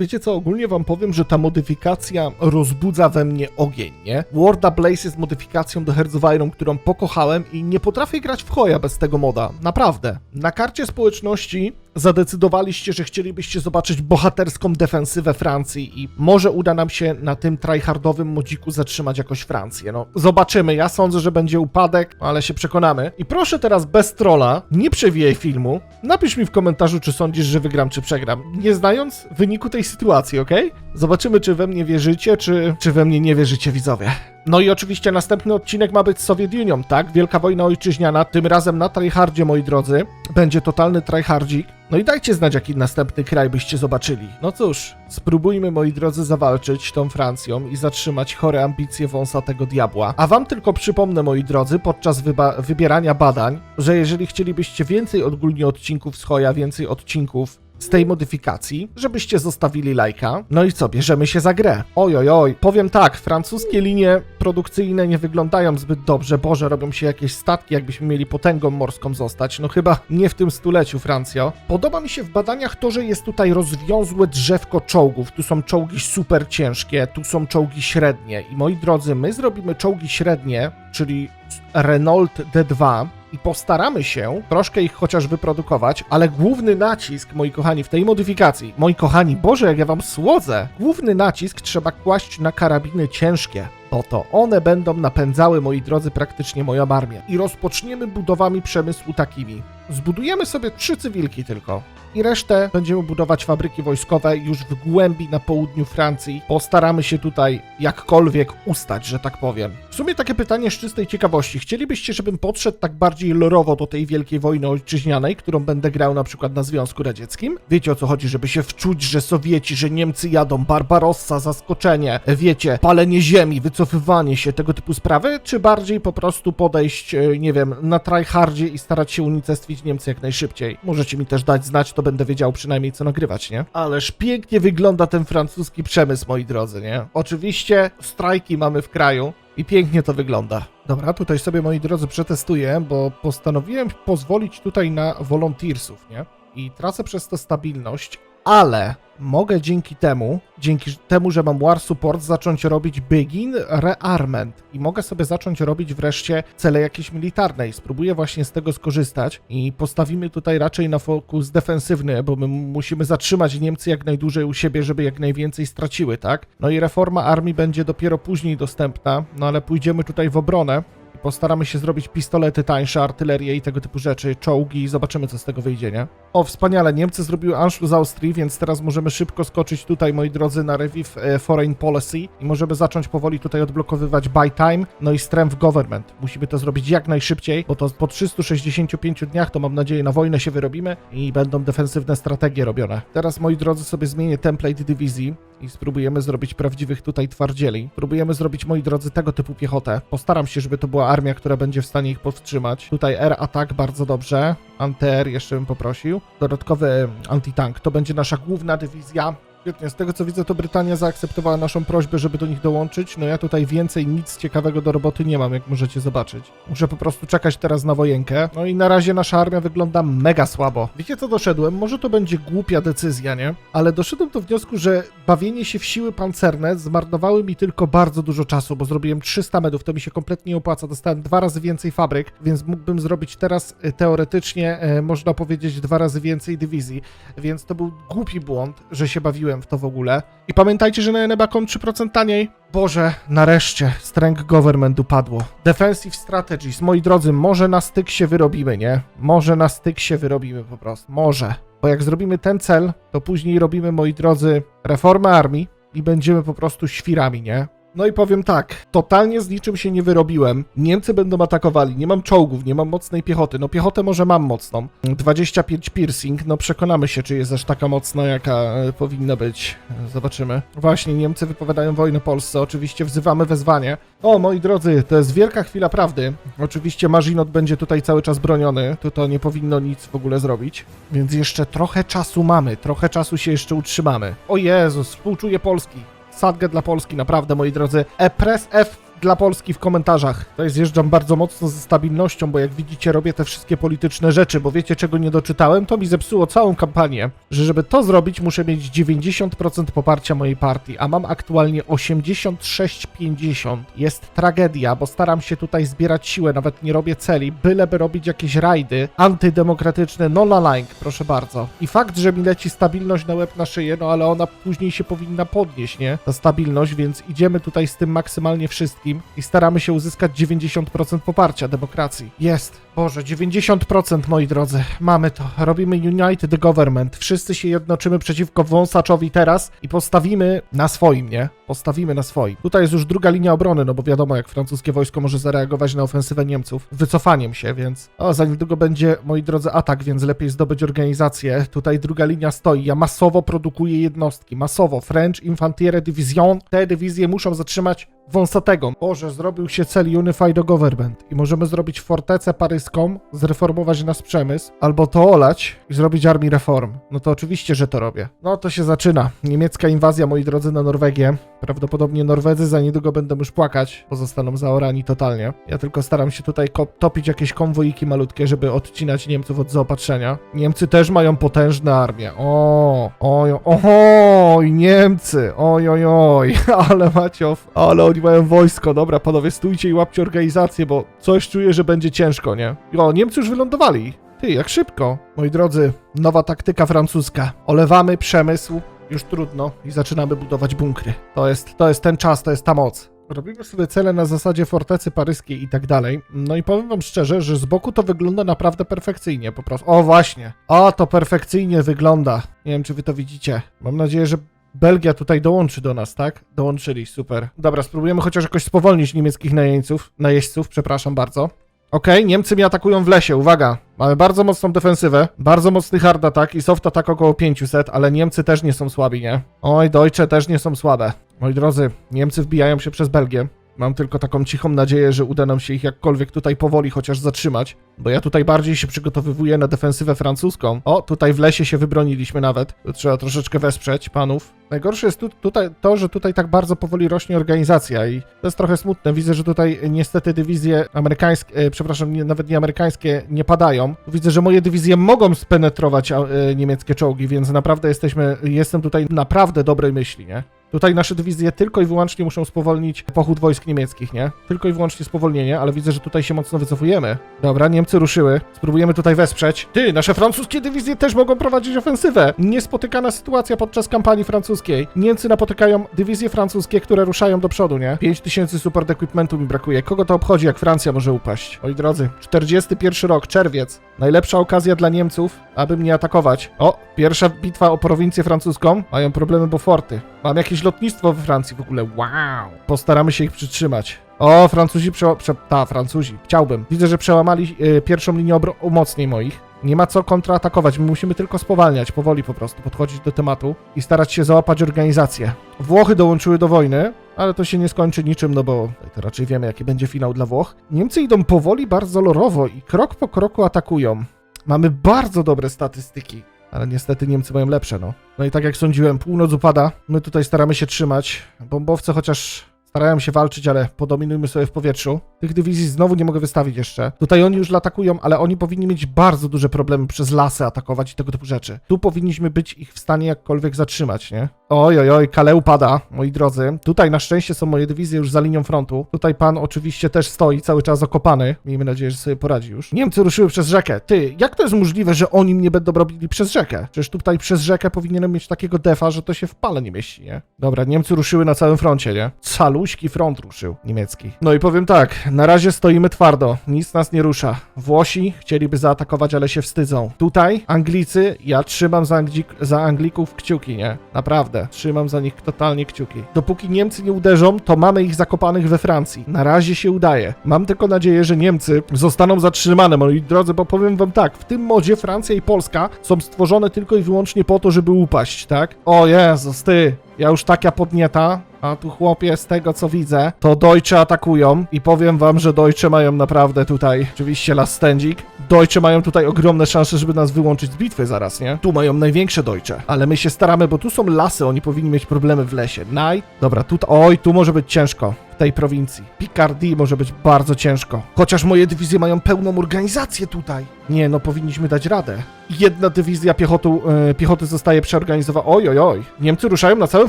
Wiecie co, ogólnie wam powiem, że ta modyfikacja rozbudza we mnie ogień, nie? Worda Blaze jest modyfikacją do Hearts of Iron, którą pokochałem i nie potrafię grać w choja bez tego moda. Naprawdę. Na karcie społeczności zadecydowaliście, że chcielibyście zobaczyć bohaterską defensywę Francji i może uda nam się na tym tryhardowym modziku zatrzymać jakoś Francję. No, zobaczymy. Ja sądzę, że będzie upadek, ale się przekonamy. I proszę teraz bez trolla, nie przewijaj filmu. Napisz mi w komentarzu, czy sądzisz, że wygram, czy przegram. Nie znając wyniku tej sytuacji, ok? Zobaczymy, czy we mnie wierzycie, czy, czy we mnie nie wierzycie, widzowie. No i oczywiście następny odcinek ma być z Soviet Union, tak? Wielka wojna ojczyźniana, tym razem na tryhardzie, moi drodzy. Będzie totalny tryhardzik. No i dajcie znać, jaki następny kraj byście zobaczyli. No cóż, spróbujmy, moi drodzy, zawalczyć tą Francją i zatrzymać chore ambicje wąsatego diabła. A wam tylko przypomnę, moi drodzy, podczas wybierania badań, że jeżeli chcielibyście więcej ogólnie odcinków z Hoja, więcej odcinków z tej modyfikacji, żebyście zostawili lajka. No i co, bierzemy się za grę. Oj, oj, oj. Powiem tak, francuskie linie produkcyjne nie wyglądają zbyt dobrze. Boże, robią się jakieś statki, jakbyśmy mieli potęgą morską zostać. No chyba nie w tym stuleciu, Francjo. Podoba mi się w badaniach to, że jest tutaj rozwiązłe drzewko czołgów. Tu są czołgi super ciężkie, tu są czołgi średnie. I moi drodzy, my zrobimy czołgi średnie, czyli Renault D2, i postaramy się troszkę ich chociaż wyprodukować, ale główny nacisk, moi kochani, w tej modyfikacji, moi kochani, Boże, jak ja wam słodzę, główny nacisk trzeba kłaść na karabiny ciężkie. Bo to one będą napędzały, moi drodzy, praktycznie moją armię. I rozpoczniemy budowami przemysłu takimi. Zbudujemy sobie trzy cywilki tylko. I resztę będziemy budować fabryki wojskowe już w głębi na południu Francji. Postaramy się tutaj jakkolwiek ustać, że tak powiem. W sumie takie pytanie z czystej ciekawości. Chcielibyście, żebym podszedł tak bardziej lorowo do tej wielkiej wojny ojczyźnianej, którą będę grał na przykład na Związku Radzieckim? Wiecie o co chodzi, żeby się wczuć, że Sowieci, że Niemcy jadą, Barbarossa, zaskoczenie, wiecie, palenie ziemi, wycofywanie się, tego typu sprawy? Czy bardziej po prostu podejść, e, nie wiem, na tryhardzie i starać się unicestwić Niemcy jak najszybciej? Możecie mi też dać znać, to będę wiedział przynajmniej co nagrywać, nie? Ależ pięknie wygląda ten francuski przemysł, moi drodzy, nie? Oczywiście strajki mamy w kraju i pięknie to wygląda. Dobra, tutaj sobie, moi drodzy, przetestuję, bo postanowiłem pozwolić tutaj na volunteersów, nie? I tracę przez to stabilność, ale mogę dzięki temu, dzięki temu, że mam War Support, zacząć robić Begin Rearmament. I mogę sobie zacząć robić wreszcie cele jakieś militarne. I spróbuję właśnie z tego skorzystać. I postawimy tutaj raczej na fokus defensywny, bo my musimy zatrzymać Niemcy jak najdłużej u siebie, żeby jak najwięcej straciły, tak? No i reforma armii będzie dopiero później dostępna, no ale pójdziemy tutaj w obronę, Postaramy się zrobić pistolety tańsze, artylerię i tego typu rzeczy, czołgi i zobaczymy, co z tego wyjdzie, nie? O, wspaniale, Niemcy zrobiły Anschluss Austrii, więc teraz możemy szybko skoczyć tutaj, moi drodzy, na Review e, Foreign Policy i możemy zacząć powoli tutaj odblokowywać Buy Time, no i Strength Government. Musimy to zrobić jak najszybciej, bo to po 365 dniach, to mam nadzieję, na wojnę się wyrobimy i będą defensywne strategie robione. Teraz, moi drodzy, sobie zmienię template dywizji i spróbujemy zrobić prawdziwych tutaj twardzieli. Próbujemy zrobić, moi drodzy, tego typu piechotę. Postaram się, żeby to była armia, która będzie w stanie ich powstrzymać. Tutaj air attack bardzo dobrze. Anti-air jeszcze bym poprosił. Dodatkowy anti-tank. To będzie nasza główna dywizja. Świetnie, z tego co widzę, to Brytania zaakceptowała naszą prośbę, żeby do nich dołączyć. No ja tutaj więcej nic ciekawego do roboty nie mam, jak możecie zobaczyć. Muszę po prostu czekać teraz na wojenkę. No i na razie nasza armia wygląda mega słabo. Wiecie co doszedłem? Może to będzie głupia decyzja, nie? Ale doszedłem do wniosku, że bawienie się w siły pancerne zmarnowały mi tylko bardzo dużo czasu, bo zrobiłem 300 medów, to mi się kompletnie nie opłaca. Dostałem dwa razy więcej fabryk, więc mógłbym zrobić teraz e, teoretycznie, e, można powiedzieć, dwa razy więcej dywizji. Więc to był głupi błąd, że się bawiłem w to w ogóle. I pamiętajcie, że na Enebacon 3% taniej. Boże, nareszcie Strength Government upadło. Defensive Strategies, moi drodzy, może na styk się wyrobimy, nie? Może na styk się wyrobimy po prostu. Może. Bo jak zrobimy ten cel, to później robimy, moi drodzy, reformę armii i będziemy po prostu świrami, nie? No i powiem tak, totalnie z niczym się nie wyrobiłem. Niemcy będą atakowali, nie mam czołgów, nie mam mocnej piechoty. No piechotę może mam mocną. 25 piercing, no przekonamy się, czy jest aż taka mocna, jaka e, powinna być. Zobaczymy. Właśnie, Niemcy wypowiadają wojnę Polsce, oczywiście wzywamy wezwanie. O, moi drodzy, to jest wielka chwila prawdy. Oczywiście Maginot będzie tutaj cały czas broniony, to to nie powinno nic w ogóle zrobić. Więc jeszcze trochę czasu mamy, trochę czasu się jeszcze utrzymamy. O Jezus, współczuję Polski. Sadgę dla Polski, naprawdę, moi drodzy. E, press F dla Polski w komentarzach. Tutaj zjeżdżam bardzo mocno ze stabilnością, bo jak widzicie robię te wszystkie polityczne rzeczy, bo wiecie czego nie doczytałem? To mi zepsuło całą kampanię, że żeby to zrobić muszę mieć 90% poparcia mojej partii, a mam aktualnie 86,50. Jest tragedia, bo staram się tutaj zbierać siłę, nawet nie robię celi, byleby robić jakieś rajdy antydemokratyczne, no la like, proszę bardzo. I fakt, że mi leci stabilność na łeb na szyję, no ale ona później się powinna podnieść, nie? Ta stabilność, więc idziemy tutaj z tym maksymalnie wszystkim i staramy się uzyskać 90% poparcia demokracji. Jest. Boże, 90% moi drodzy. Mamy to. Robimy United Government. Wszyscy się jednoczymy przeciwko wąsaczowi teraz i postawimy na swoim, nie? Postawimy na swoim. Tutaj jest już druga linia obrony, no bo wiadomo, jak francuskie wojsko może zareagować na ofensywę Niemców. Wycofaniem się, więc... O, za niedługo będzie, moi drodzy, atak, więc lepiej zdobyć organizację. Tutaj druga linia stoi. Ja masowo produkuję jednostki. Masowo. French Infanterie Division. Te dywizje muszą zatrzymać wąsatego. Boże, zrobił się cel Unified Government i możemy zrobić fortecę paryską, zreformować nasz przemysł, albo to olać i zrobić armii reform. No to oczywiście, że to robię. No to się zaczyna. Niemiecka inwazja, moi drodzy, na Norwegię. Prawdopodobnie Norwedzy za niedługo będą już płakać, bo zostaną zaorani totalnie. Ja tylko staram się tutaj topić jakieś konwojiki malutkie, żeby odcinać Niemców od zaopatrzenia. Niemcy też mają potężne armie. O, oj, oj, Niemcy, oj, oj, oj, ale macie, ale oni mają wojsko. Dobra, panowie, stójcie i łapcie organizację, bo coś czuję, że będzie ciężko, nie? O, Niemcy już wylądowali. Ty, jak szybko. Moi drodzy, nowa taktyka francuska. Olewamy przemysł, już trudno i zaczynamy budować bunkry. To jest, to jest ten czas, to jest ta moc. Robimy sobie cele na zasadzie fortecy paryskiej i tak dalej. No i powiem wam szczerze, że z boku to wygląda naprawdę perfekcyjnie po prostu. O właśnie. O, to perfekcyjnie wygląda. Nie wiem, czy wy to widzicie. Mam nadzieję, że Belgia tutaj dołączy do nas, tak? Dołączyli, super. Dobra, spróbujemy chociaż jakoś spowolnić niemieckich najeźdźców, najeźdźców, przepraszam bardzo. Okej, Niemcy mnie atakują w lesie, uwaga. Mamy bardzo mocną defensywę, bardzo mocny hard attack i soft attack około 500, ale Niemcy też nie są słabi, nie? Oj, Deutsche też nie są słabe. Moi drodzy, Niemcy wbijają się przez Belgię. Mam tylko taką cichą nadzieję, że uda nam się ich jakkolwiek tutaj powoli chociaż zatrzymać, bo ja tutaj bardziej się przygotowywuję na defensywę francuską. O, tutaj w lesie się wybroniliśmy nawet. Trzeba troszeczkę wesprzeć panów. Najgorsze jest tu, tutaj to, że tutaj tak bardzo powoli rośnie organizacja i to jest trochę smutne. Widzę, że tutaj niestety dywizje amerykańskie, e, przepraszam, nie, nawet nie amerykańskie nie padają. Widzę, że moje dywizje mogą spenetrować e, niemieckie czołgi, więc naprawdę jesteśmy, jestem tutaj naprawdę dobrej myśli, nie? Tutaj nasze dywizje tylko i wyłącznie muszą spowolnić pochód wojsk niemieckich, nie? Tylko i wyłącznie spowolnienie, ale widzę, że tutaj się mocno wycofujemy. Dobra, Niemcy ruszyły. Spróbujemy tutaj wesprzeć. Ty, nasze francuskie dywizje też mogą prowadzić ofensywę. Niespotykana sytuacja podczas kampanii francuskiej. Niemcy napotykają dywizje francuskie, które ruszają do przodu, nie? 5000 support equipmentu mi brakuje. Kogo to obchodzi, jak Francja może upaść? Moi drodzy, 41 rok, czerwiec. Najlepsza okazja dla Niemców, aby mnie atakować. O, pierwsza bitwa o prowincję francuską. Mają problemy Beauforty. Mam jakieś lotnictwo we Francji w ogóle. Wow. Postaramy się ich przytrzymać. O, Francuzi prze... prze ta, Francuzi. Chciałbym. Widzę, że przełamali y, pierwszą linię obro- umocnień moich. Nie ma co kontratakować, my musimy tylko spowalniać, powoli po prostu, podchodzić do tematu i starać się załapać organizację. Włochy dołączyły do wojny, ale to się nie skończy niczym, no bo to raczej wiemy, jaki będzie finał dla Włoch. Niemcy idą powoli, bardzo lorowo i krok po kroku atakują. Mamy bardzo dobre statystyki, ale niestety Niemcy mają lepsze, no. No i tak jak sądziłem, północ upada, my tutaj staramy się trzymać. Bombowce chociaż starają się walczyć, ale podominujmy sobie w powietrzu. Tych dywizji znowu nie mogę wystawić jeszcze. Tutaj oni już atakują, ale oni powinni mieć bardzo duże problemy przez lasy atakować i tego typu rzeczy. Tu powinniśmy być ich w stanie jakkolwiek zatrzymać, nie? Oj, oj, oj, Kale upada, moi drodzy. Tutaj na szczęście są moje dywizje już za linią frontu. Tutaj pan oczywiście też stoi, cały czas okopany. Miejmy nadzieję, że sobie poradzi już. Niemcy ruszyły przez rzekę. Ty, jak to jest możliwe, że oni mnie będą robili przez rzekę? Przecież tutaj przez rzekę powinienem mieć takiego defa, że to się w pale nie mieści, nie? Dobra, Niemcy ruszyły na całym froncie, nie? Caluśki front ruszył, niemiecki. No i powiem tak, na razie stoimy twardo, nic nas nie rusza. Włosi chcieliby zaatakować, ale się wstydzą. Tutaj Anglicy, ja trzymam za, Anglik za Anglików kciuki, nie? Naprawdę, trzymam za nich totalnie kciuki. Dopóki Niemcy nie uderzą, to mamy ich zakopanych we Francji. Na razie się udaje. Mam tylko nadzieję, że Niemcy zostaną zatrzymane, moi drodzy, bo powiem wam tak, w tym modzie Francja i Polska są stworzone tylko i wyłącznie po to, żeby upaść, tak? O Jezus, ty, ja już taka podnieta, a tu chłopie, z tego co widzę, to Deutsche atakują i powiem wam, że Deutsche mają naprawdę tutaj, oczywiście las stędzik, Deutsche mają tutaj ogromne szanse, żeby nas wyłączyć z bitwy zaraz, nie? Tu mają największe Deutsche, ale my się staramy, bo tu są lasy, oni powinni mieć problemy w lesie. Naj, dobra, tu, oj, tu może być ciężko. Tej prowincji. Picardie może być bardzo ciężko. Chociaż moje dywizje mają pełną organizację tutaj. Nie, no powinniśmy dać radę. Jedna dywizja piechotu, e, piechoty zostaje przeorganizowana. Oj, oj, oj. Niemcy ruszają na całym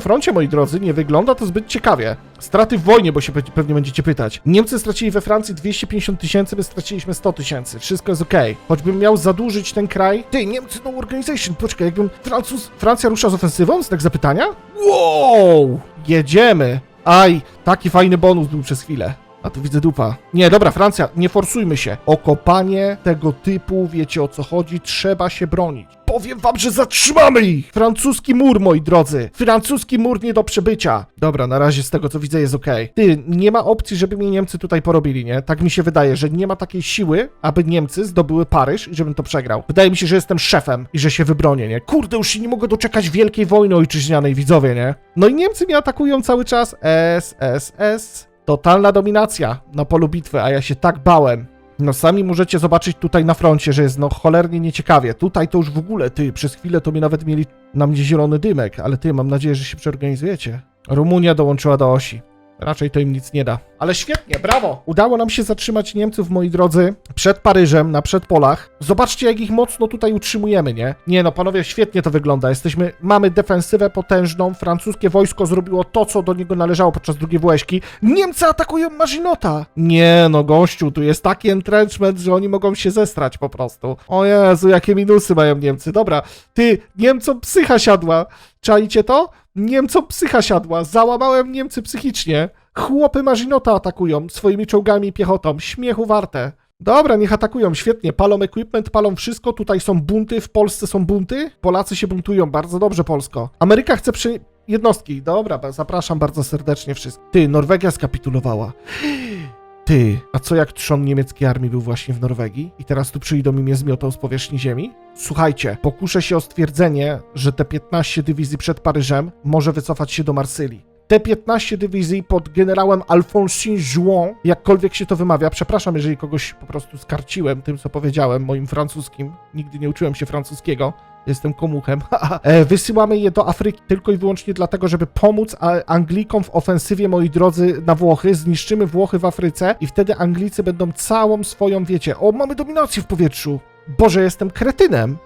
froncie, moi drodzy. Nie wygląda to zbyt ciekawie. Straty w wojnie, bo się pe- pewnie będziecie pytać. Niemcy stracili we Francji 250 tysięcy, my straciliśmy 100 tysięcy. Wszystko jest okej. Choćbym miał zadłużyć ten kraj. Ty, Niemcy, no organization. Poczekaj, jakbym Francuz... Francja rusza z ofensywą? Znak zapytania? Wow! Jedziemy. Aj, taki fajny bonus był przez chwilę. A tu widzę dupa. Nie, dobra, Francja, nie forsujmy się. Okopanie tego typu, wiecie o co chodzi, trzeba się bronić. Powiem wam, że zatrzymamy ich! Francuski mur, moi drodzy. Francuski mur nie do przebycia. Dobra, na razie z tego co widzę jest okej. Ty, nie ma opcji, żeby mnie Niemcy tutaj porobili, nie? Tak mi się wydaje, że nie ma takiej siły, aby Niemcy zdobyły Paryż i żebym to przegrał. Wydaje mi się, że jestem szefem i że się wybronię, nie? Kurde, już się nie mogę doczekać wielkiej wojny ojczyźnianej, widzowie, nie? No i Niemcy mnie atakują cały czas. SSS. Totalna dominacja na polu bitwy, a ja się tak bałem. No sami możecie zobaczyć tutaj na froncie, że jest no cholernie nieciekawie. Tutaj to już w ogóle, ty, przez chwilę to mi nawet mieli na mnie zielony dymek, ale ty, mam nadzieję, że się przeorganizujecie. Rumunia dołączyła do osi. Raczej to im nic nie da. Ale świetnie, brawo! Udało nam się zatrzymać Niemców, moi drodzy, przed Paryżem, na przedpolach. Zobaczcie, jak ich mocno tutaj utrzymujemy, nie? Nie no, panowie, świetnie to wygląda. Jesteśmy, mamy defensywę potężną. Francuskie wojsko zrobiło to, co do niego należało podczas II Włośki. Niemcy atakują Marzinota! Nie no, gościu, tu jest taki entrenchment, że oni mogą się zestrać po prostu. O Jezu, jakie minusy mają Niemcy. Dobra, ty, Niemcom psycha siadła. Czaicie to? Niemcom psycha siadła. Załamałem Niemcy psychicznie. Chłopy Marzinota atakują swoimi czołgami i piechotą. Śmiechu warte. Dobra, niech atakują, świetnie. Palą equipment, palą wszystko. Tutaj są bunty, w Polsce są bunty. Polacy się buntują, bardzo dobrze, Polsko. Ameryka chce przy... jednostki. Dobra, zapraszam bardzo serdecznie wszystkich. Ty, Norwegia skapitulowała. Ty, a co jak trzon niemieckiej armii był właśnie w Norwegii i teraz tu przyjdą i mnie zmiotą z powierzchni ziemi? Słuchajcie, pokuszę się o stwierdzenie, że te 15 dywizji przed Paryżem może wycofać się do Marsylii. Te 15 dywizji pod generałem Alphonsin Jouan, jakkolwiek się to wymawia, przepraszam, jeżeli kogoś po prostu skarciłem tym, co powiedziałem, moim francuskim, nigdy nie uczyłem się francuskiego, jestem komuchem, E, wysyłamy je do Afryki tylko i wyłącznie dlatego, żeby pomóc Anglikom w ofensywie, moi drodzy, na Włochy, zniszczymy Włochy w Afryce i wtedy Anglicy będą całą swoją, wiecie, o, mamy dominację w powietrzu, Boże, jestem kretynem,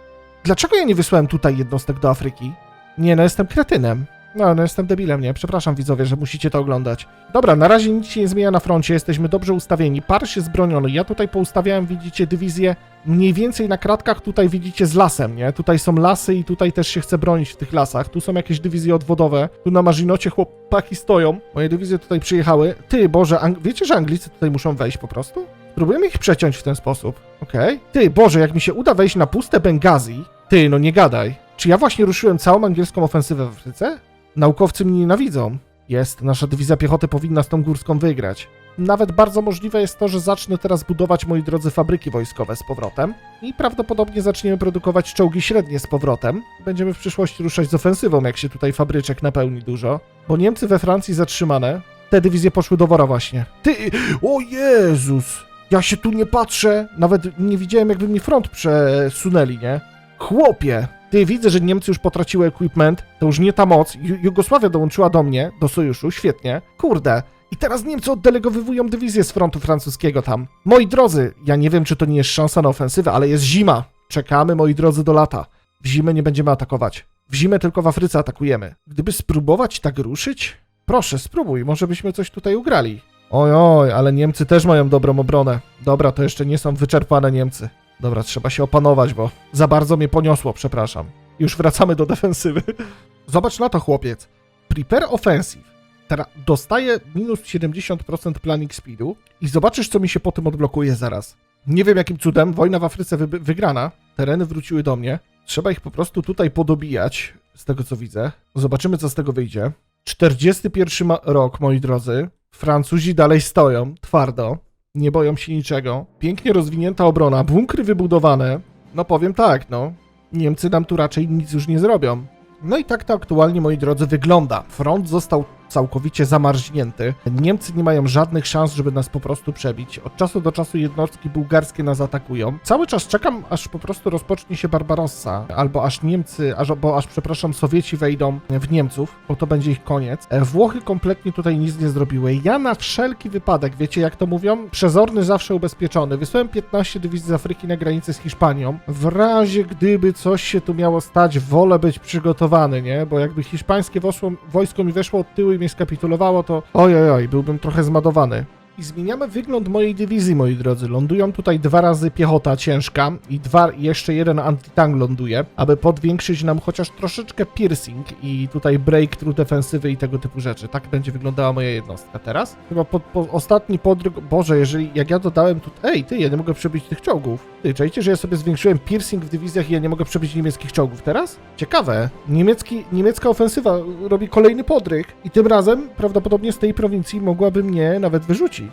dlaczego ja nie wysłałem tutaj jednostek do Afryki? Nie, no jestem kretynem. No, no jestem debilem, nie? Przepraszam widzowie, że musicie to oglądać. Dobra, na razie nic się nie zmienia na froncie, jesteśmy dobrze ustawieni. Paryż jest broniony. Ja tutaj poustawiałem, widzicie, dywizję mniej więcej na kratkach, tutaj widzicie z lasem, nie? Tutaj są lasy i tutaj też się chce bronić w tych lasach. Tu są jakieś dywizje odwodowe. Tu na Marzinocie chłopaki stoją. Moje dywizje tutaj przyjechały. Ty, Boże, Ang- wiecie, że Anglicy tutaj muszą wejść po prostu? Spróbujemy ich przeciąć w ten sposób. Okej. Ty, Boże, jak mi się uda wejść na puste Bengazji. Ty, no nie gadaj. Czy ja właśnie ruszyłem całą angielską ofensywę w Afryce? Naukowcy mnie nienawidzą. Jest, nasza dywizja piechoty powinna z tą górską wygrać. Nawet bardzo możliwe jest to, że zacznę teraz budować, moi drodzy, fabryki wojskowe z powrotem i prawdopodobnie zaczniemy produkować czołgi średnie z powrotem. Będziemy w przyszłości ruszać z ofensywą, jak się tutaj fabryczek napełni dużo. Bo Niemcy we Francji zatrzymane, te dywizje poszły do wora właśnie. Ty, o Jezus! Ja się tu nie patrzę, nawet nie widziałem, jakby mi front przesunęli, nie? Chłopie! Ty, widzę, że Niemcy już potraciły equipment, to już nie ta moc. Ju- Jugosławia dołączyła do mnie, do sojuszu, świetnie. Kurde. I teraz Niemcy oddelegowywują dywizję z frontu francuskiego tam. Moi drodzy, ja nie wiem, czy to nie jest szansa na ofensywę, ale jest zima. Czekamy, moi drodzy, do lata. W zimę nie będziemy atakować. W zimę tylko w Afryce atakujemy. Gdyby spróbować tak ruszyć? Proszę, spróbuj, może byśmy coś tutaj ugrali. Oj, oj, ale Niemcy też mają dobrą obronę. Dobra, to jeszcze nie są wyczerpane Niemcy. Dobra, trzeba się opanować, bo za bardzo mnie poniosło, przepraszam. Już wracamy do defensywy. Zobacz na to, chłopiec. Prepare offensive. Teraz dostaję minus 70% planning speedu i zobaczysz, co mi się po tym odblokuje zaraz. Nie wiem jakim cudem, wojna w Afryce wy- wygrana, tereny wróciły do mnie. Trzeba ich po prostu tutaj podobijać, z tego co widzę. Zobaczymy, co z tego wyjdzie. 41 ma- rok, moi drodzy. Francuzi dalej stoją, twardo. Nie boją się niczego. Pięknie rozwinięta obrona, bunkry wybudowane. No powiem tak, no. Niemcy nam tu raczej nic już nie zrobią. No i tak to aktualnie, moi drodzy, wygląda. Front został całkowicie zamarznięty. Niemcy nie mają żadnych szans, żeby nas po prostu przebić. Od czasu do czasu jednostki bułgarskie nas atakują. Cały czas czekam, aż po prostu rozpocznie się Barbarossa, albo aż Niemcy, aż, bo aż, przepraszam, Sowieci wejdą w Niemców, bo to będzie ich koniec. E, Włochy kompletnie tutaj nic nie zrobiły. Ja na wszelki wypadek, wiecie jak to mówią? Przezorny zawsze ubezpieczony. Wysłałem 15 dywizji z Afryki na granicę z Hiszpanią. W razie gdyby coś się tu miało stać, wolę być przygotowany, nie? Bo jakby hiszpańskie wosło, wojsko mi weszło od tyłu i skapitulowało, to oj, oj, oj, byłbym trochę zmadowany. I zmieniamy wygląd mojej dywizji, moi drodzy. Lądują tutaj dwa razy piechota ciężka i dwa, jeszcze jeden anti-tank ląduje, aby podwiększyć nam chociaż troszeczkę piercing i tutaj breakthrough defensywy i tego typu rzeczy. Tak będzie wyglądała moja jednostka teraz. Chyba pod, po, ostatni podryg... Boże, jeżeli... Jak ja dodałem tu... Ej, ty, ja nie mogę przebić tych czołgów. Ty, czajcie, że ja sobie zwiększyłem piercing w dywizjach i ja nie mogę przebić niemieckich czołgów teraz? Ciekawe. Niemiecki, niemiecka ofensywa robi kolejny podryk i tym razem prawdopodobnie z tej prowincji mogłaby mnie nawet wyrzucić.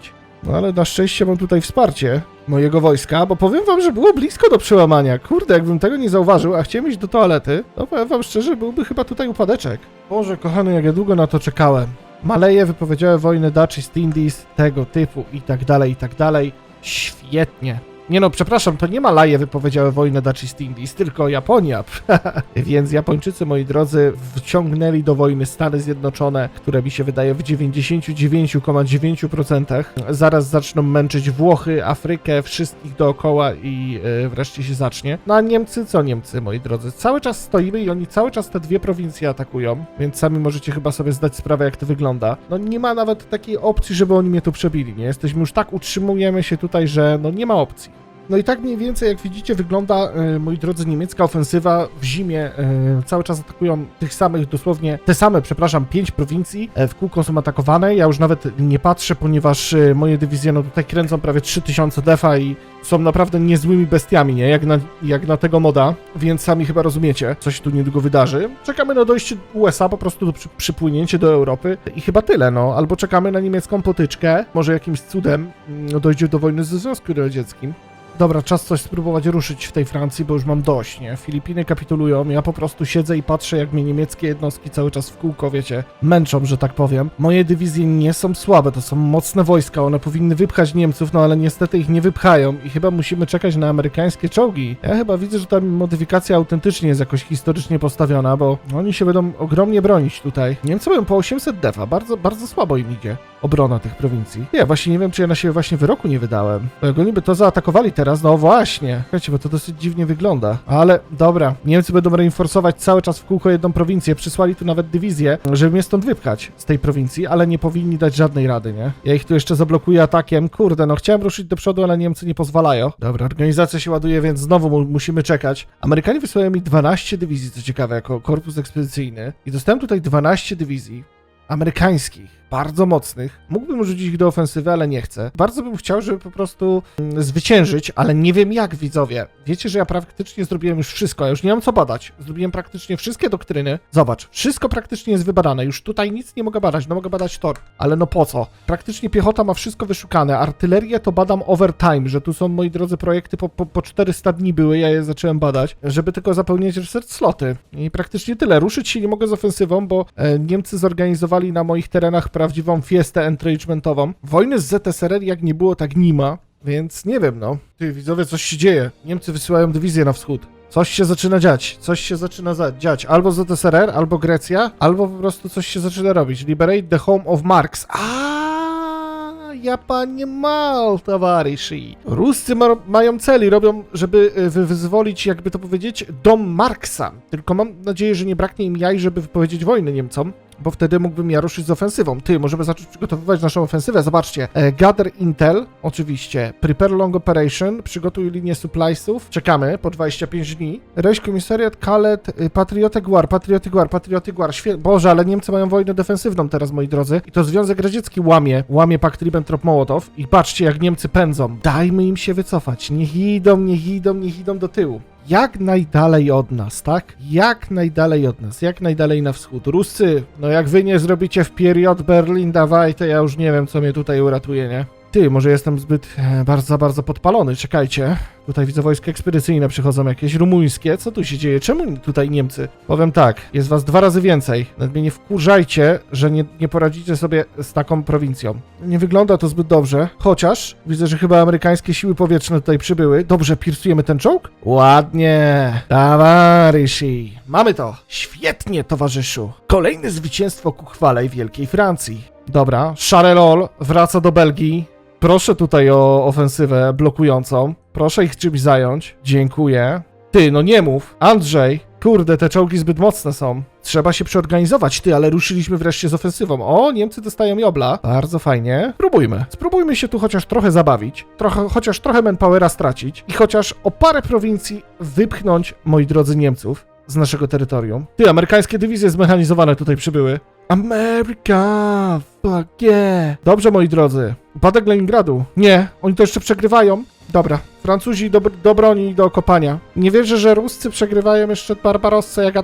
No ale na szczęście mam tutaj wsparcie mojego wojska, bo powiem wam, że było blisko do przełamania. Kurde, jakbym tego nie zauważył, a chciałem iść do toalety, to powiem wam szczerze, byłby chyba tutaj upadeczek. Boże, kochany, jak ja długo na to czekałem. Maleje wypowiedziały wojnę Dutch East Indies, tego typu i tak dalej, i tak dalej. Świetnie. Nie no, przepraszam, to nie Malaje wypowiedziały wojnę Dutch East Indies, tylko Japonia. Więc Japończycy, moi drodzy, wciągnęli do wojny Stany Zjednoczone, które mi się wydaje w 99,9% zaraz zaczną męczyć Włochy, Afrykę, wszystkich dookoła i e, wreszcie się zacznie. No a Niemcy, co Niemcy, moi drodzy? Cały czas stoimy i oni cały czas te dwie prowincje atakują, więc sami możecie chyba sobie zdać sprawę, jak to wygląda. No nie ma nawet takiej opcji, żeby oni mnie tu przebili, nie? Jesteśmy już tak, utrzymujemy się tutaj, że no nie ma opcji. No i tak mniej więcej, jak widzicie, wygląda, e, moi drodzy, niemiecka ofensywa w zimie. E, cały czas atakują tych samych, dosłownie te same, przepraszam, pięć prowincji. E, w kółko są atakowane. Ja już nawet nie patrzę, ponieważ moje dywizje, no tutaj kręcą prawie 3000 defa i są naprawdę niezłymi bestiami, nie? Jak na, jak na tego moda, więc sami chyba rozumiecie, co się tu niedługo wydarzy. Czekamy na dojście USA, po prostu przy, przypłynięcie do Europy i chyba tyle, no. Albo czekamy na niemiecką potyczkę, może jakimś cudem mm, dojdzie do wojny ze Związkiem Radzieckim. Dobra, czas coś spróbować ruszyć w tej Francji, bo już mam dość, nie? Filipiny kapitulują, ja po prostu siedzę i patrzę, jak mnie niemieckie jednostki cały czas w kółko, wiecie, męczą, że tak powiem. Moje dywizje nie są słabe, to są mocne wojska, one powinny wypchać Niemców, no ale niestety ich nie wypchają i chyba musimy czekać na amerykańskie czołgi. Ja chyba widzę, że ta modyfikacja autentycznie jest jakoś historycznie postawiona, bo oni się będą ogromnie bronić tutaj. Niemcy mają po 800 defa, bardzo, bardzo słabo im idzie obrona tych prowincji. Ja właśnie nie wiem, czy ja na siebie właśnie wyroku nie wydałem. Bo jak oni by to zaatakowali teraz, no właśnie. Wiecie, bo to dosyć dziwnie wygląda. Ale dobra, Niemcy będą reinforsować cały czas w kółko jedną prowincję. Przysłali tu nawet dywizję, żeby mnie stąd wypchać z tej prowincji, ale nie powinni dać żadnej rady, nie? Ja ich tu jeszcze zablokuję atakiem. Kurde, no chciałem ruszyć do przodu, ale Niemcy nie pozwalają. Dobra, organizacja się ładuje, więc znowu mu musimy czekać. Amerykanie wysyłają mi 12 dywizji, co ciekawe, jako korpus ekspedycyjny. I dostałem tutaj 12 dywizji amerykańskich, bardzo mocnych. Mógłbym rzucić ich do ofensywy, ale nie chcę. Bardzo bym chciał, żeby po prostu mm, zwyciężyć, ale nie wiem jak, widzowie. Wiecie, że ja praktycznie zrobiłem już wszystko, ja już nie mam co badać. Zrobiłem praktycznie wszystkie doktryny. Zobacz, wszystko praktycznie jest wybadane. Już tutaj nic nie mogę badać, no mogę badać tor, ale no po co? Praktycznie piechota ma wszystko wyszukane. Artylerię to badam overtime, że tu są, moi drodzy, projekty po, po, po 400 dni były, ja je zacząłem badać, żeby tylko zapełniać research sloty. I praktycznie tyle. Ruszyć się nie mogę z ofensywą, bo e, Niemcy zorganizowali na moich terenach prawdziwą fiestę entragementową. Wojny z ZSRR jak nie było, tak nie ma, więc nie wiem, no. Ty, widzowie, coś się dzieje. Niemcy wysyłają dywizję na wschód. Coś się zaczyna dziać, coś się zaczyna za- dziać. Albo ZSRR, albo Grecja, albo po prostu coś się zaczyna robić. Liberate the home of Marx. A, ja panie mal, towarzyszy. Ruscy ma, mają cel i robią, żeby wy, wyzwolić, jakby to powiedzieć, dom Marksa. Tylko mam nadzieję, że nie braknie im jaj, żeby wypowiedzieć wojnę Niemcom bo wtedy mógłbym ja ruszyć z ofensywą. Ty, możemy zacząć przygotowywać naszą ofensywę. Zobaczcie. E, gather Intel, oczywiście. Prepare Long Operation, przygotuj linię suppliesów. Czekamy po 25 dni. Rejś Komisariat, Kalet, y, Patriotic War, Patriotic War, Patriotic War. Świe... Boże, ale Niemcy mają wojnę defensywną teraz, moi drodzy. I to Związek Radziecki łamie, łamie pakt Ribbentrop-Mołotow. I patrzcie, jak Niemcy pędzą. Dajmy im się wycofać. Niech idą, niech idą, niech idą do tyłu jak najdalej od nas, tak? Jak najdalej od nas, jak najdalej na wschód. Ruscy, no jak wy nie zrobicie w period Berlin, dawaj, to ja już nie wiem, co mnie tutaj uratuje, nie? Ty, może jestem zbyt e, bardzo, bardzo podpalony, czekajcie. Tutaj widzę wojska ekspedycyjne przychodzą jakieś, rumuńskie. Co tu się dzieje? Czemu tutaj Niemcy? Powiem tak, jest was dwa razy więcej. Nawet mnie nie wkurzajcie, że nie, nie poradzicie sobie z taką prowincją. Nie wygląda to zbyt dobrze, chociaż widzę, że chyba amerykańskie siły powietrzne tutaj przybyły. Dobrze, pirsujemy ten czołg? Ładnie. Towarzyszy. Mamy to. Świetnie, towarzyszu. Kolejne zwycięstwo ku chwale Wielkiej Francji. Dobra, Charelol wraca do Belgii. Proszę tutaj o ofensywę blokującą. Proszę ich czymś zająć. Dziękuję. Ty, no nie mów. Andrzej, kurde, te czołgi zbyt mocne są. Trzeba się przeorganizować, ty, ale ruszyliśmy wreszcie z ofensywą. O, Niemcy dostają jobla. Bardzo fajnie. Spróbujmy. Spróbujmy się tu chociaż trochę zabawić, trochę, chociaż trochę manpowera stracić i chociaż o parę prowincji wypchnąć, moi drodzy Niemców, z naszego terytorium. Ty, amerykańskie dywizje zmechanizowane tutaj przybyły. America, fuck yeah. Dobrze, moi drodzy. Upadek Leningradu. Nie, oni to jeszcze przegrywają. Dobra, Francuzi do, do broni i do kopania. Nie wierzę, że Ruscy przegrywają jeszcze Barbarossę, jak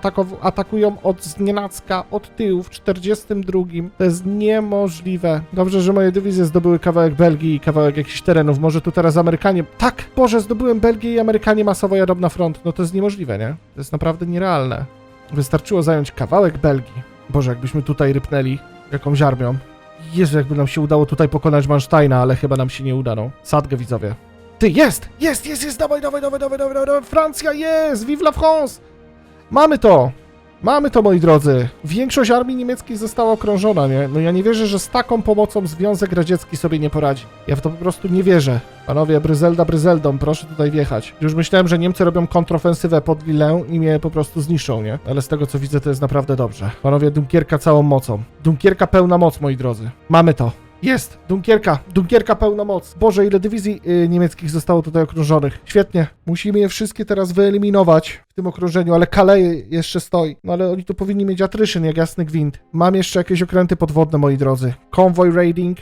atakują od znienacka, od tyłu w 42. To jest niemożliwe. Dobrze, że moje dywizje zdobyły kawałek Belgii i kawałek jakichś terenów. Może tu teraz Amerykanie... Tak, Boże, zdobyłem Belgię i Amerykanie masowo jadą na front. No to jest niemożliwe, nie? To jest naprawdę nierealne. Wystarczyło zająć kawałek Belgii. Boże, jakbyśmy tutaj rypnęli jakąś armią. Jezu, jakby nam się udało tutaj pokonać Mansteina, ale chyba nam się nie uda, no. Widzowie. Ty, jest! Jest, jest, jest! Dawaj, dawaj, dawaj, dawaj, dawaj, dawaj! Francja, jest! Vive la France! Mamy to! Mamy to, moi drodzy. Większość armii niemieckiej została okrążona, nie? No ja nie wierzę, że z taką pomocą Związek Radziecki sobie nie poradzi. Ja w to po prostu nie wierzę. Panowie, Bryzelda Bryzeldą, proszę tutaj wjechać. Już myślałem, że Niemcy robią kontrofensywę pod Lilę i mnie po prostu zniszczą, nie? Ale z tego, co widzę, to jest naprawdę dobrze. Panowie, Dunkierka całą mocą. Dunkierka pełna moc, moi drodzy. Mamy to. Jest! Dunkierka! Dunkierka pełna moc! Boże, ile dywizji y, niemieckich zostało tutaj okrążonych. Świetnie. Musimy je wszystkie teraz wyeliminować w tym okrążeniu, ale Calais jeszcze stoi. No ale oni tu powinni mieć atryszyn, jak jasny gwint. Mam jeszcze jakieś okręty podwodne, moi drodzy. Convoy raiding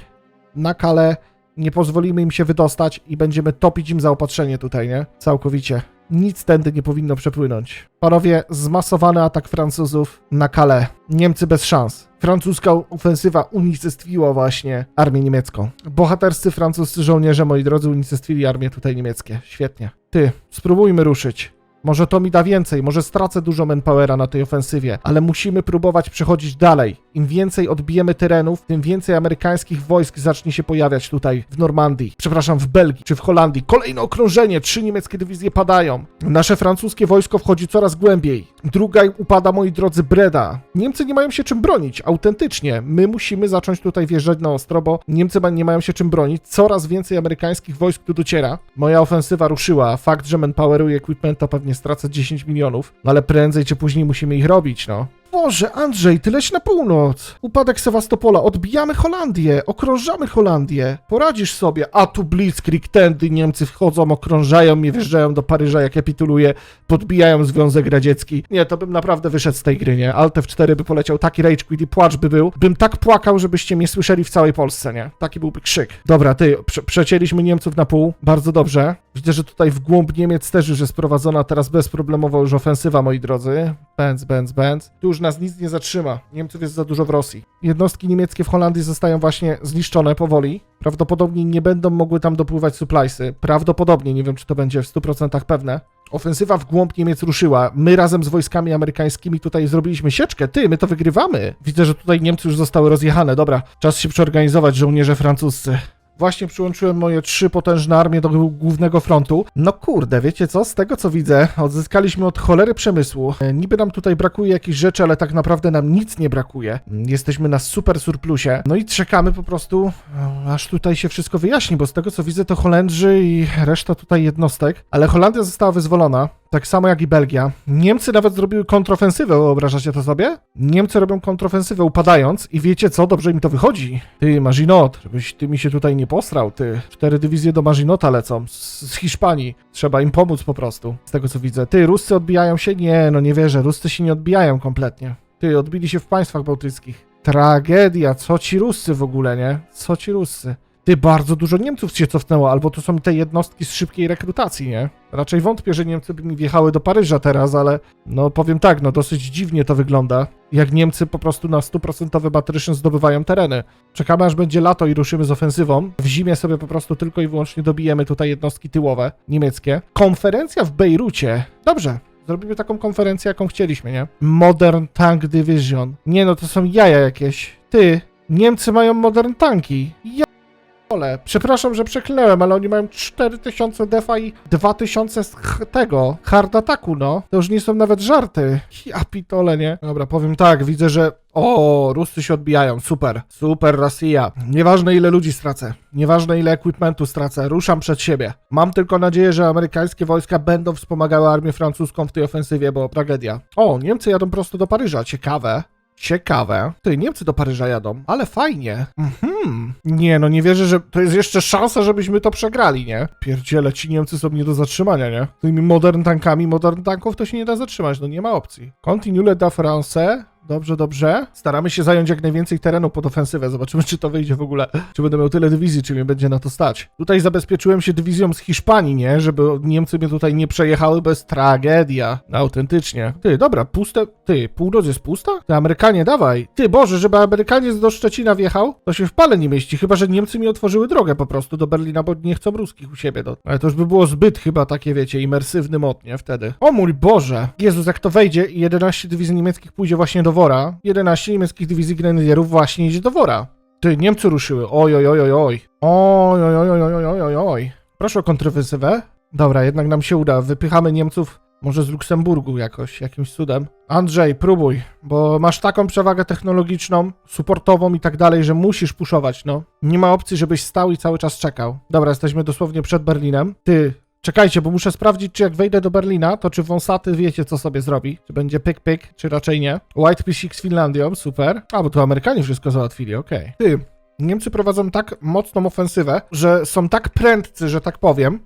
na Calais. Nie pozwolimy im się wydostać i będziemy topić im zaopatrzenie tutaj, nie? Całkowicie. Nic tędy nie powinno przepłynąć. Panowie, zmasowany atak Francuzów na Calais. Niemcy bez szans. Francuska ofensywa unicestwiła właśnie armię niemiecką. Bohaterscy francuscy żołnierze, moi drodzy, unicestwili armię tutaj niemieckie. Świetnie. Ty, spróbujmy ruszyć. Może to mi da więcej, może stracę dużo manpowera na tej ofensywie, ale musimy próbować przechodzić dalej. Im więcej odbijemy terenów, tym więcej amerykańskich wojsk zacznie się pojawiać tutaj w Normandii, przepraszam, w Belgii czy w Holandii. Kolejne okrążenie, trzy niemieckie dywizje padają. Nasze francuskie wojsko wchodzi coraz głębiej. Druga upada, moi drodzy, Breda. Niemcy nie mają się czym bronić, autentycznie. My musimy zacząć tutaj wjeżdżać na ostro, bo Niemcy nie mają się czym bronić. Coraz więcej amerykańskich wojsk tu dociera. Moja ofensywa ruszyła. Fakt, że manpoweru i to pewnie stracę 10 milionów, no ale prędzej czy później musimy ich robić, no. Boże, Andrzej, ty leć na północ. Upadek Sewastopola, odbijamy Holandię, okrążamy Holandię. Poradzisz sobie. A tu Blitzkrieg, tędy Niemcy wchodzą, okrążają mnie, wjeżdżają do Paryża, jak kapituluję, podbijają Związek Radziecki. Nie, to bym naprawdę wyszedł z tej gry, nie? Alt F4 by poleciał, taki rage quit i płacz by był. Bym tak płakał, żebyście mnie słyszeli w całej Polsce, nie? Taki byłby krzyk. Dobra, ty, prze przecięliśmy Niemców na pół, bardzo dobrze. Widzę, że tutaj w głąb Niemiec też już jest prowadzona teraz bezproblemowo już ofensywa, moi drodzy. Benz, benz, benz. Tu już nas nic nie zatrzyma. Niemców jest za dużo w Rosji. Jednostki niemieckie w Holandii zostają właśnie zniszczone powoli. Prawdopodobnie nie będą mogły tam dopływać suppliesy. Prawdopodobnie, nie wiem czy to będzie w 100% pewne. Ofensywa w głąb Niemiec ruszyła. My razem z wojskami amerykańskimi tutaj zrobiliśmy sieczkę. Ty, my to wygrywamy. Widzę, że tutaj Niemcy już zostały rozjechane. Dobra, czas się przeorganizować, żołnierze francuscy. Właśnie przyłączyłem moje trzy potężne armie do głównego frontu. No kurde, wiecie co? Z tego co widzę, odzyskaliśmy od cholery przemysłu. E, niby nam tutaj brakuje jakichś rzeczy, ale tak naprawdę nam nic nie brakuje. Mm, Jesteśmy na super surplusie. No i czekamy po prostu, e, aż tutaj się wszystko wyjaśni, bo z tego co widzę, to Holendrzy i reszta tutaj jednostek. Ale Holandia została wyzwolona. Tak samo jak i Belgia. Niemcy nawet zrobiły kontrofensywę, wyobrażacie to sobie? Niemcy robią kontrofensywę upadając i wiecie co? Dobrze im to wychodzi. Ty, Maginot, żebyś ty mi się tutaj nie posrał, ty. Cztery dywizje do Maginota lecą, z, z Hiszpanii. Trzeba im pomóc po prostu, z tego co widzę. Ty, Ruscy odbijają się? Nie, no nie wierzę, Ruscy się nie odbijają kompletnie. Ty, odbili się w państwach bałtyckich. Tragedia, co ci Ruscy w ogóle, nie? Co ci Ruscy? Ty, bardzo dużo Niemców się cofnęło, albo to są te jednostki z szybkiej rekrutacji, nie? Raczej wątpię, że Niemcy by mi wjechały do Paryża teraz, ale no powiem tak, no dosyć dziwnie to wygląda. Jak Niemcy po prostu na 100% attrition zdobywają tereny. Czekamy aż będzie lato i ruszymy z ofensywą. W zimie sobie po prostu tylko i wyłącznie dobijemy tutaj jednostki tyłowe niemieckie. Konferencja w Bejrucie. Dobrze, Zrobimy taką konferencję, jaką chcieliśmy, nie? Modern Tank Division. Nie no, to są jaja jakieś. Ty, Niemcy mają modern tanki. Ja ole. Przepraszam, że przeklęłem, ale oni mają 4000 defa i 2000 z tego, hard ataku, no. To już nie są nawet żarty. Ja pitole, nie? Dobra, powiem tak, widzę, że o, Ruscy się odbijają, super, super Rosja. Nieważne ile ludzi stracę, nieważne ile equipmentu stracę, ruszam przed siebie. Mam tylko nadzieję, że amerykańskie wojska będą wspomagały armię francuską w tej ofensywie, bo tragedia. O, Niemcy jadą prosto do Paryża, ciekawe. Ciekawe. Ty, Niemcy do Paryża jadą, ale fajnie. Mhm. Nie, no nie wierzę, że to jest jeszcze szansa, żebyśmy to przegrali, nie? Pierdziele, ci Niemcy są nie do zatrzymania, nie? Tymi modern tankami, modern tanków to się nie da zatrzymać, no nie ma opcji. Continue da France. Dobrze, dobrze. Staramy się zająć jak najwięcej terenu pod ofensywę. Zobaczymy, czy to wyjdzie w ogóle. Czy będę miał tyle dywizji, czy mnie będzie na to stać. Tutaj zabezpieczyłem się dywizją z Hiszpanii, nie? Żeby Niemcy mnie tutaj nie przejechały bez tragedia. Autentycznie. Ty, dobra, puste. Ty, północ jest pusta? Ty, Amerykanie, dawaj. Ty, Boże, żeby Amerykaniec do Szczecina wjechał, to się w pale nie mieści. Chyba, że Niemcy mi otworzyły drogę po prostu do Berlina, bo nie chcą ruskich u siebie. Do... Ale to już by było zbyt chyba takie, wiecie, imersywny mod, nie? Wtedy. O mój Boże! Jezus, jak to wejdzie i 11 dywizji niemieckich pójdzie właśnie do Wora, 11 niemieckich dywizji grenadierów właśnie idzie do Wora. Ty, Niemcy ruszyły. Oj, oj, oj, oj, oj. Oj, oj, oj, oj, oj, oj, oj. Proszę o kontrowersywę. Dobra, jednak nam się uda. Wypychamy Niemców może z Luksemburgu jakoś, jakimś cudem. Andrzej, próbuj, bo masz taką przewagę technologiczną, supportową i tak dalej, że musisz puszować, no. Nie ma opcji, żebyś stał i cały czas czekał. Dobra, jesteśmy dosłownie przed Berlinem. Ty, czekajcie, bo muszę sprawdzić, czy jak wejdę do Berlina, to czy wąsaty wiecie, co sobie zrobi. Czy będzie pyk-pyk, czy raczej nie. White P6 z Finlandią, super. A, bo tu Amerykanie wszystko załatwili, okej. Ty, Niemcy prowadzą tak mocną ofensywę, że są tak prędcy, że tak powiem,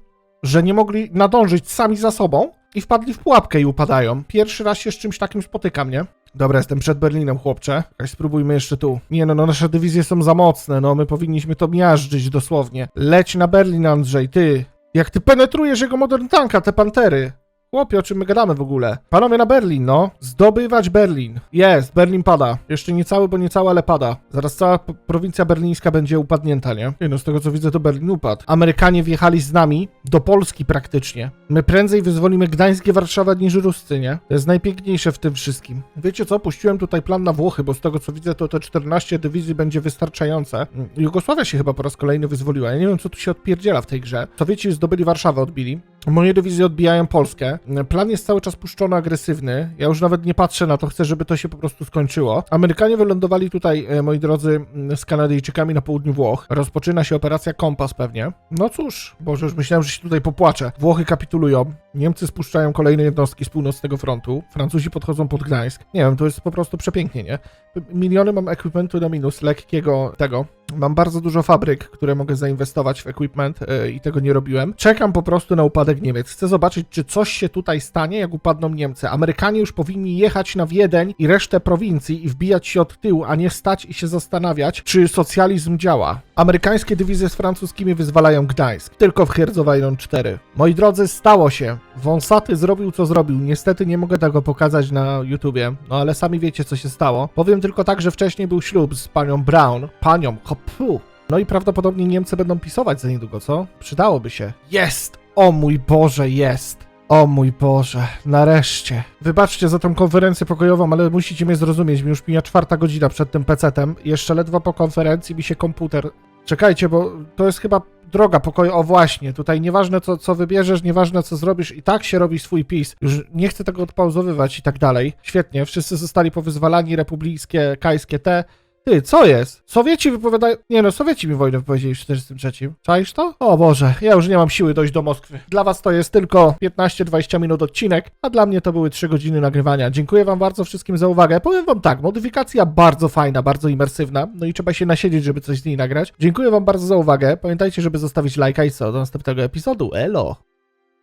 że nie mogli nadążyć sami za sobą i wpadli w pułapkę i upadają. Pierwszy raz się z czymś takim spotykam, nie? Dobra, jestem przed Berlinem, chłopcze. Spróbujmy jeszcze tu. Nie no, no nasze dywizje są za mocne, no my powinniśmy to miażdżyć dosłownie. Leć na Berlin, Andrzej, ty. Jak ty penetrujesz jego modern tanka, te pantery. Chłopie, o czym my gadamy w ogóle? Panowie na Berlin, no. Zdobywać Berlin. Jest, Berlin pada. Jeszcze nie cały, bo nie cały, ale pada. Zaraz cała prowincja berlińska będzie upadnięta, nie? Nie no, z tego co widzę, to Berlin upadł. Amerykanie wjechali z nami do Polski praktycznie. My prędzej wyzwolimy Gdańskie Warszawę niż Ruscy, nie? To jest najpiękniejsze w tym wszystkim. Wiecie co? Puściłem tutaj plan na Włochy, bo z tego co widzę, to te 14 dywizji będzie wystarczające. Jugosławia się chyba po raz kolejny wyzwoliła. Ja nie wiem, co tu się odpierdziela w tej grze. Sowieci zdobyli Warszawę, odbili. Moje dywizje odbijają Polskę. Plan jest cały czas puszczony agresywny. Ja już nawet nie patrzę na to, chcę, żeby to się po prostu skończyło. Amerykanie wylądowali tutaj, e, moi drodzy, z Kanadyjczykami na południu Włoch. Rozpoczyna się operacja Kompas pewnie. No cóż, Boże, już myślałem, że się tutaj popłaczę. Włochy kapitulują. Niemcy spuszczają kolejne jednostki z północnego frontu. Francuzi podchodzą pod Gdańsk. Nie wiem, to jest po prostu przepięknie, nie? Miliony mam equipmentu na minus, lekkiego tego. Mam bardzo dużo fabryk, które mogę zainwestować w equipment yy, i tego nie robiłem. Czekam po prostu na upadek Niemiec. Chcę zobaczyć, czy coś się tutaj stanie, jak upadną Niemcy. Amerykanie już powinni jechać na Wiedeń i resztę prowincji i wbijać się od tyłu, a nie stać i się zastanawiać, czy socjalizm działa. Amerykańskie dywizje z francuskimi wyzwalają Gdańsk. Tylko w Herzogwajną 4. Moi drodzy, stało się. Wąsaty zrobił, co zrobił. Niestety nie mogę tego pokazać na YouTubie, no ale sami wiecie, co się stało. Powiem tylko tak, że wcześniej był ślub z panią Brown. Panią, hopu. No i prawdopodobnie Niemcy będą pisować za niedługo, co? Przydałoby się. Jest! O mój Boże, jest! O mój Boże, nareszcie. Wybaczcie za tą konferencję pokojową, ale musicie mnie zrozumieć. Już mija czwarta godzina przed tym PC-tem. Jeszcze ledwo po konferencji mi się komputer... Czekajcie, bo to jest chyba droga pokoju. O właśnie, tutaj nieważne co, co wybierzesz, nieważne co zrobisz, i tak się robi swój PiS. Już nie chcę tego odpauzowywać i tak dalej. Świetnie, wszyscy zostali powyzwalani, republijskie, kajskie te. Ty, co jest? Sowieci wypowiadają... Nie no, Sowieci mi wojnę wypowiedzieli w 43. Czaisz to? O Boże, ja już nie mam siły dojść do Moskwy. Dla was to jest tylko 15-20 minut odcinek, a dla mnie to były 3 godziny nagrywania. Dziękuję wam bardzo wszystkim za uwagę. Powiem wam tak, modyfikacja bardzo fajna, bardzo imersywna, no i trzeba się nasiedzieć, żeby coś z niej nagrać. Dziękuję wam bardzo za uwagę. Pamiętajcie, żeby zostawić lajka i co, do następnego epizodu. Elo!